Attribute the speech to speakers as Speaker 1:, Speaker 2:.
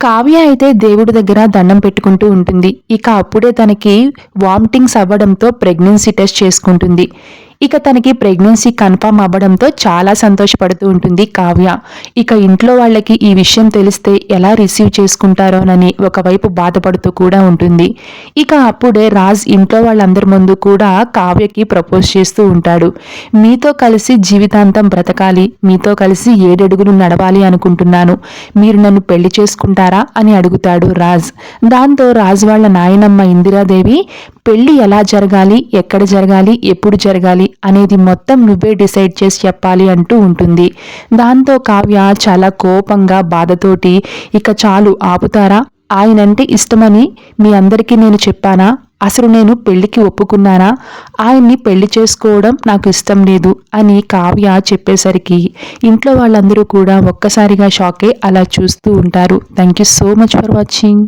Speaker 1: కావ్య అయితే దేవుడి దగ్గర దండం పెట్టుకుంటూ ఉంటుంది. ఇక అప్పుడే తనకి వామిటింగ్స్ అవ్వడంతో ప్రెగ్నెన్సీ టెస్ట్ చేసుకుంటుంది. ఇక తనకి ప్రెగ్నెన్సీ కన్ఫామ్ అవ్వడంతో చాలా సంతోషపడుతూ ఉంటుంది కావ్య. ఇక ఇంట్లో వాళ్ళకి ఈ విషయం తెలిస్తే ఎలా రిసీవ్ చేసుకుంటారోనని ఒకవైపు బాధపడుతూ కూడా ఉంటుంది. ఇక అప్పుడే రాజ్ ఇంట్లో వాళ్ళందరి ముందు కూడా కావ్యకి ప్రపోజ్ చేస్తూ ఉంటాడు. మీతో కలిసి జీవితాంతం బ్రతకాలి మీతో కలిసి ఏడడుగులు నడవాలి అనుకుంటున్నాను. మీరు నన్ను పెళ్ళి చేసుకుంటారా అని అడుగుతాడు రాజ్. దాంతో రాజ్ వాళ్ళ నాయనమ్మ ఇందిరాదేవి పెళ్ళి ఎలా జరగాలి ఎక్కడ జరగాలి ఎప్పుడు జరగాలి అనేది మొత్తం నువ్వే డిసైడ్ చేసి చెప్పాలి అంటూ ఉంటుంది. దాంతో కావ్య చాలా కోపంగా బాధతోటి ఇక చాలు ఆపుతారా? ఆయనంటే ఇష్టమని మీ అందరికీ నేను చెప్పానా? అసలు నేను పెళ్ళికి ఒప్పుకున్నానా? ఆయన్ని పెళ్ళి చేసుకోవడం నాకు ఇష్టం లేదు అని కావ్య చెప్పేసరికి ఇంట్లో వాళ్ళందరూ కూడా ఒక్కసారిగా షాకే అలా చూస్తూ ఉంటారు. Thank you so much for watching